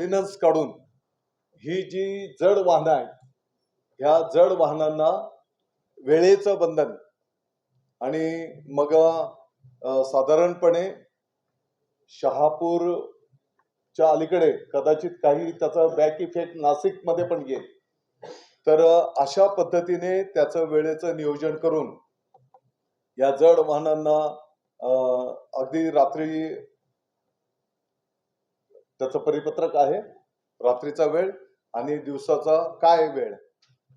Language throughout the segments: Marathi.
ऑर्डिनन्स काढून ही जी जड वाहनं आहेत ह्या जड वाहनांना वेळेचं बंधन आणि मग साधारणपणे शहापूरच्या अलीकडे कदाचित काही त्याचा बॅक इफेक्ट नाशिकमध्ये पण येईल. तर अशा पद्धतीने त्याचं वेळेचं नियोजन करून या जड वाहनांना अगदी रात्री त्याचं परिपत्रक आहे. रात्रीचा वेळ आणि दिवसाचा काय वेळ?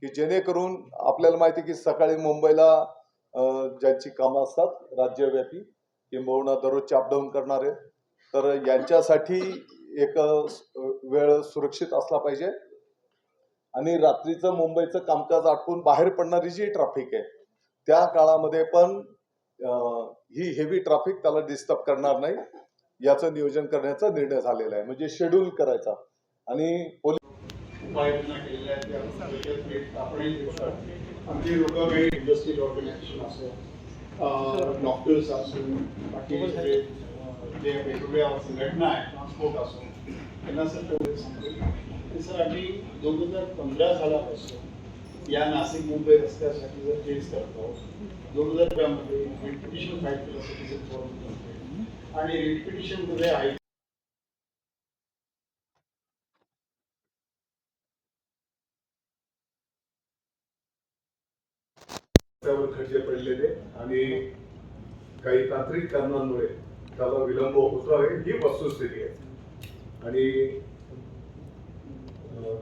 की जेणेकरून आपल्याला माहिती आहे की सकाळी मुंबईला ज्यांची कामं असतात राज्यव्यापी किंबहुना दररोजचे अपडाऊन करणारे तर यांच्यासाठी एक वेळ सुरक्षित असला पाहिजे. आणि रात्रीचं मुंबईचं कामकाज आटपून बाहेर पडणारी जी ट्रॅफिक आहे त्या काळामध्ये पण ही हेवी ट्रॅफिक त्याला डिस्टर्ब करणार नाही. याचं नियोजन करण्याचा निर्णय झालेला आहे. म्हणजे शेड्यूल करायचा. आणि आमची लोक काही इंडस्ट्रियल ऑर्गनायझेशन असो डॉक्टर्स असो बाकी जे वेगवेगळ्या संघटना आहेत ट्रान्सपोर्ट असो त्यांना सर तेवढे सांगतो सर आम्ही दोन हजार पंधरा सालापासून या नाशिक मुंबई रस्त्यासाठी जर केस करतो दोन हजार रुपयामध्ये पिटिशन फाईल केलं सिटीजन करतो आणि रिपिटिशनमध्ये आहे. त्यावर खड्डे पडलेले आणि काही तांत्रिक कारणांमुळे त्याला विलंब होतो आहे ही वस्तुस्थिती आहे. आणि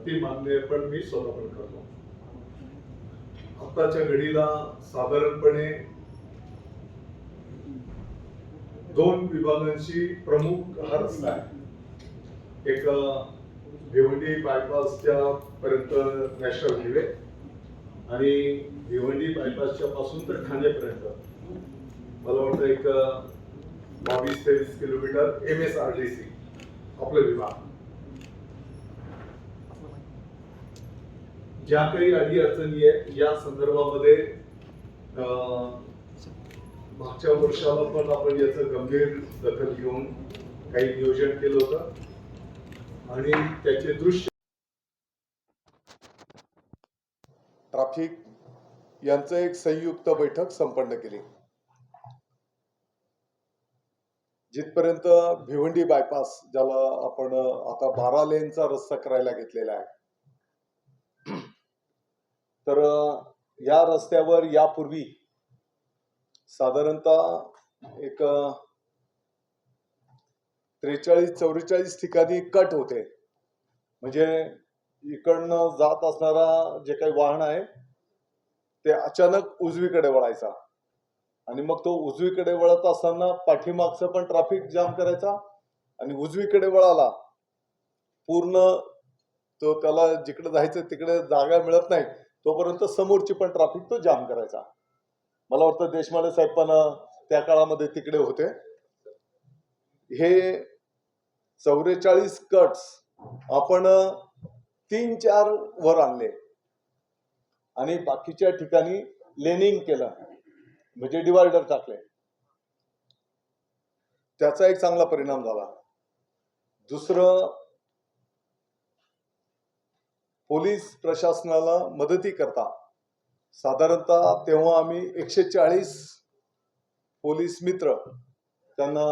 ती मान्य पण मी स्वतः पण करतो. आताच्या घडीला साधारणपणे दोन विभागांशी प्रमुख हा रस्ता आहे एक भिवंडी बायपासच्या पर्यंत नॅशनल हायवे आणि भिवंडी बायपासच्या पासून तर ठाण्यापर्यंत मला वाटतं एक बावीस तेवीस kilometre M S R D C आपला विभाग. ज्या काही अडी अडचणी आहे या संदर्भामध्ये अं, मागच्या वर्षाला पण आपण याचं गंभीर दखल घेऊन काही नियोजन केलं होतं. आणि त्याचे दृश्य ट्रॅफिक यांचं एक संयुक्त बैठक संपन्न केली. जिथपर्यंत भिवंडी बायपास ज्याला आपण आता बारा लेनचा रस्ता करायला घेतलेला आहे. तर या रस्त्यावर यापूर्वी साधारणतः एक त्रेचाळीस चौवेचाळीस ठिकाणी कट होते. म्हणजे इकडनं जात असणारा जे काही वाहन आहे ते अचानक उजवीकडे वळायचा. आणि मग तो उजवीकडे वळत असताना पाठीमागचं पण ट्रॅफिक जाम करायचा आणि उजवीकडे वळाला. पूर्ण तो त्याला जिकडे जायचं तिकडे जागा मिळत नाही तोपर्यंत समोरची पण ट्रॅफिक तो जाम करायचा. मला वाटतं देशमाले साहेब पण त्या काळामध्ये तिकडे होते. हे चौवेचाळीस कट्स आपण तीन चार वर आणले. आणि बाकीच्या ठिकाणी लेनिंग केलं. म्हणजे डिवायडर टाकले. त्याचा एक चांगला परिणाम झाला. दुसरं पोलीस प्रशासनाला मदती करता साधारणतः तेव्हा आम्ही एकशे चाळीस पोलीस मित्र त्यांना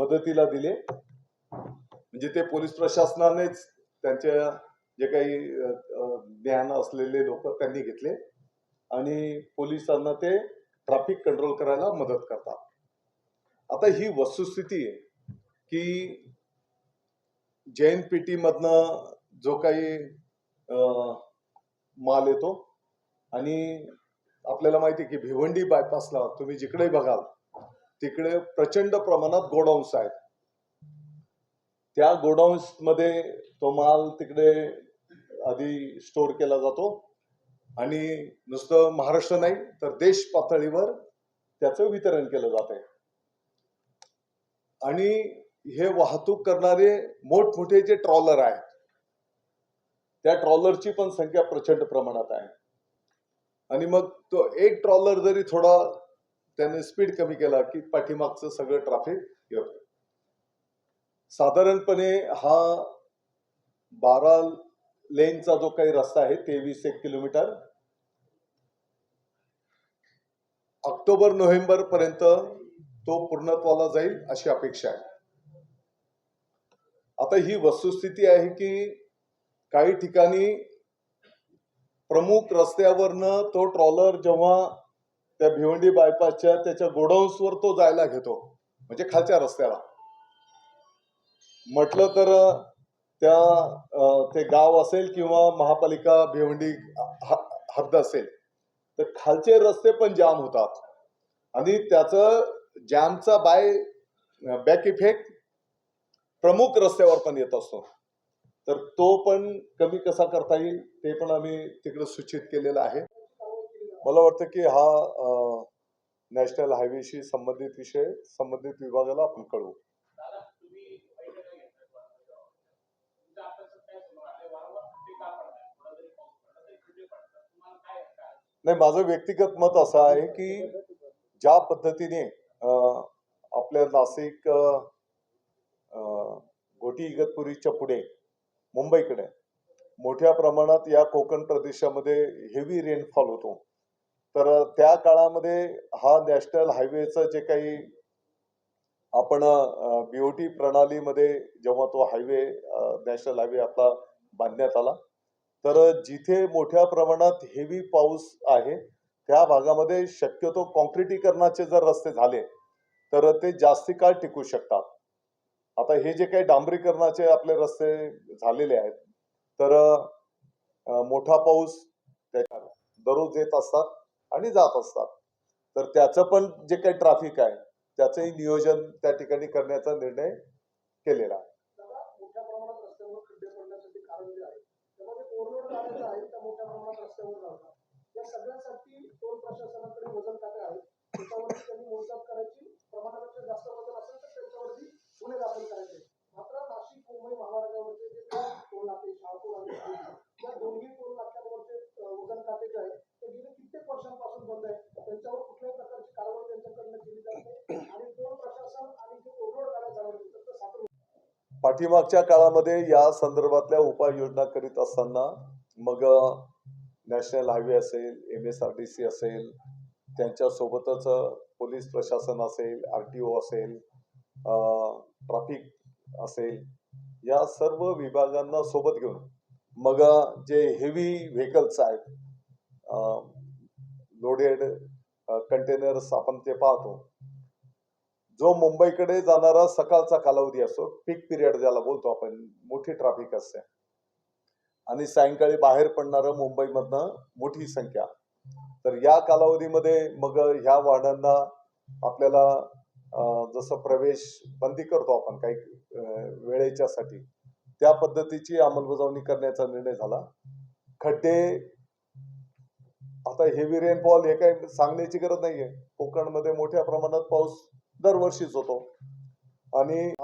मदतीला दिले. म्हणजे ते पोलीस प्रशासनानेच त्यांच्या जे काही ज्ञान असलेले लोक त्यांनी घेतले आणि पोलिसांना ते ट्रॅफिक कंट्रोल करायला मदत करतात. आता ही वस्तुस्थिती आहे की जैन पेटीमधनं जो काही माल येतो आणि आपल्याला माहिती आहे की भिवंडी बायपासला तुम्ही जिकडे बघाल तिकडे प्रचंड प्रमाणात गोडाऊन्स आहेत. त्या गोडाऊन्समध्ये तो माल तिकडे आधी स्टोअर केला जातो आणि नुसतं महाराष्ट्र नाही तर देश पातळीवर त्याचं वितरण केलं जात आहे आणि हे वाहतूक करणारे मोठमोठे जे ट्रॉलर आहेत त्या ट्रॉलरची पण संख्या प्रचंड प्रमाणात आहे. आणि मग तो एक ट्रॉलर जरी थोडा त्याने स्पीड कमी केला की पाठीमागचं सगळं ट्रॅफिक येतं साधारणपणे हा बारा लेनचा जो काही रस्ता आहे तेवीस एक किलोमीटर ऑक्टोबर नोव्हेंबर पर्यंत तो पूर्णत्वाला जाईल अशी अपेक्षा आहे. आता ही वस्तुस्थिती आहे की काही ठिकाणी प्रमुख रस्त्यावरनं तो ट्रॉलर जेव्हा त्या भिवंडी बायपासच्या त्याच्या गोडाऊन्सवर तो जायला घेतो म्हणजे खालच्या रस्त्याला. म्हटलं तर त्या ते गाव असेल किंवा महापालिका भिवंडी हद्द असेल तर खालचे रस्ते पण जाम होतात. आणि त्याचं जॅमचा बाय बॅक इफेक्ट प्रमुख रस्त्यावर पण येत असतो. तर तो पण कमी कसा करता येईल ते पण आम्ही तिकडे सूचित केलेलं आहे. मला वाटतं की हा नॅशनल हायवेशी संबंधित विषय संबंधित विभागाला आपण कळवू. नाही माझं व्यक्तिगत मत असं आहे की ज्या पद्धतीने आपल्या नाशिक गोटी घोटी इगतपुरीच्या पुढे मुंबईकडे. मोठ्या प्रमाणात या कोकण प्रदेशामध्ये हेवी रेनफॉल होतो. तर त्या काळामध्ये हा नॅशनल हायवेचं जे काही आपण बीओटी प्रणालीमध्ये जेव्हा तो हायवे नॅशनल हायवे आपला बांधण्यात आला तर जिथे मोठ्या प्रमाणात हेवी पाऊस आहे त्या भागामध्ये शक्यतो कॉन्क्रिटीकरणाचे जर रस्ते झाले तर ते जास्ती काळ टिकू शकतात. आता हे जे काही डांबरीकरणाचे आपले रस्ते झालेले आहेत तर मोठा पाऊस त्याच्या दररोज येत असतात आणि जात असतात. तर त्याचं पण जे काही ट्रॅफिक आहे त्याचंही नियोजन त्या ठिकाणी करण्याचा निर्णय केलेला आहे. गुन्हे दाखल करायचे. मात्र नाशिक मुंबई महामार्गावरचे जे टोल नाके शहापूर आणि या दोन्ही टोल नाक्यांवरचे वजन काटे जे आहे ते गेले कित्येक वर्षांपासून बंद आहे त्यांच्यावर कुठल्याही प्रकारची कारवाई त्यांच्याकडनं केली जाते आणि टोल प्रशासन आणि जे ओव्हरलोड गाड्या चालवतात तर साखर पाठीमागच्या काळामध्ये या संदर्भातल्या उपाययोजना करीत असताना मग नॅशनल हायवे असेल M S R T C असेल त्यांच्यासोबतच पोलीस प्रशासन असेल आर टी ओ असेल ट्रॅफिक असेल या सर्व विभागांना सोबत घेऊन मग जे हेवी व्हेकल्स आहेत लोडेड कंटेनर्स आपण ते पाहतो. जो मुंबईकडे जाणारा सकाळचा कालावधी असतो पीक पिरियड ज्याला बोलतो आपण मोठी ट्रॅफिक असते. आणि सायंकाळी बाहेर पडणारं मुंबईमधनं मोठी संख्या. तर या कालावधीमध्ये मग ह्या वाहनांना आपल्याला जसं प्रवेश बंदी करतो आपण काही वेळेच्यासाठी त्या पद्धतीची अंमलबजावणी करण्याचा निर्णय झाला. खड्डे आता हेवी रेनफॉल हे काही सांगण्याची गरज नाहीये. कोकणमध्ये मोठ्या प्रमाणात पाऊस दरवर्षीच होतो. आणि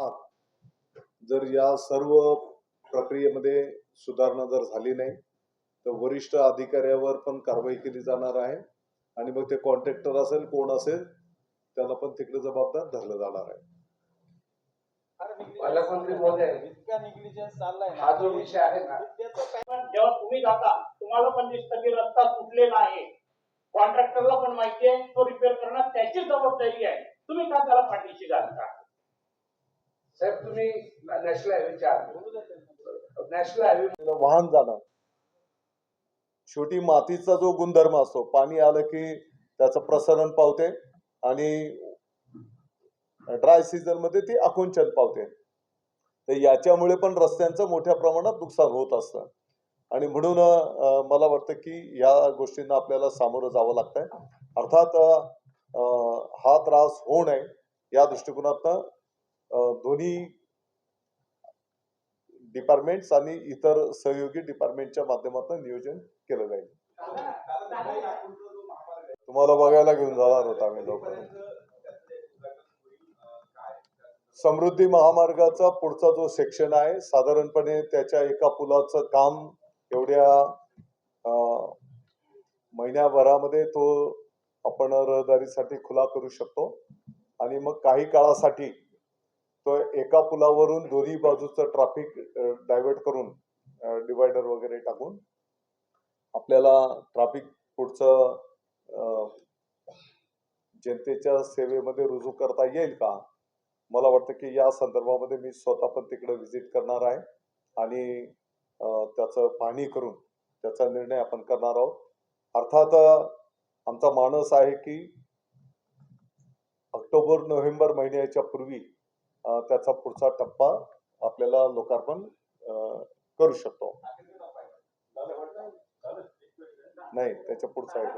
जर या सर्व प्रक्रियेमध्ये सुधारणा जर झाली नाही तर वरिष्ठ अधिकाऱ्यावर पण कारवाई केली जाणार आहे. आणि मग ते कॉन्ट्रॅक्टर असेल कोण असेल त्याला पण तिकडे जबाबदार धरलं जाणार आहे. पालकमंत्री महोदय, इतका निग्लिजन्स चाललाय ना. हा जो विषय आहे ना. जेव्हा तुम्ही जाता तुम्हाला पण दिसतं की रस्ता तुटलेला आहे. कॉन्ट्रॅक्टरला पण माहिती आहे तो रिपेअर करणं त्याची जबाबदारी आहे. तुम्ही का त्याला पाठीशी घालता? साहेब तुम्ही नॅशनल हायवेच्या नॅशनल हायवे वाहन जाणं. शेवटी मातीचा जो गुणधर्म असतो पाणी आलं की त्याचं प्रसरण पावते. आणि ड्राय सीझनमध्ये ती आकुंचन पावते. तर याच्यामुळे पण रस्त्यांचं मोठ्या प्रमाणात नुकसान होत असतं. आणि म्हणून मला वाटतं की या गोष्टींना आपल्याला सामोरं जावं लागतंय. अर्थात हा त्रास होऊ नये. या दृष्टिकोनातनं दोन्ही डिपार्टमेंट्स आणि इतर सहयोगी डिपार्टमेंटच्या माध्यमातून नियोजन केलं जाईल. तुम्हाला बघायला घेऊन जाणार होता आम्ही लवकर समृद्धी महामार्गाचा पुढचा जो सेक्शन आहे साधारणपणे त्याच्या एका पुलाचं काम एवढ्या महिन्याभरामध्ये तो आपण रहदारीसाठी खुला करू शकतो. आणि मग काही काळासाठी तो एका पुलावरून दोन्ही बाजूचं ट्रॅफिक डायव्हर्ट करून डिवायडर वगैरे टाकून आपल्याला ट्रॅफिक पुढचं जनतेच्या सेवेमध्ये रुजू करता येईल का? मला वाटतं की या संदर्भामध्ये मी स्वतः पण तिकडे व्हिजिट करणार आहे आणि त्याचं पाहणी करून त्याचा निर्णय आपण करणार आहोत. अर्थात आमचा मानस आहे की ऑक्टोबर नोव्हेंबर महिन्याच्या पूर्वी त्याचा पुढचा टप्पा आपल्याला लोकार्पण करू शकतो. नाही त्याच्या पुढचा एक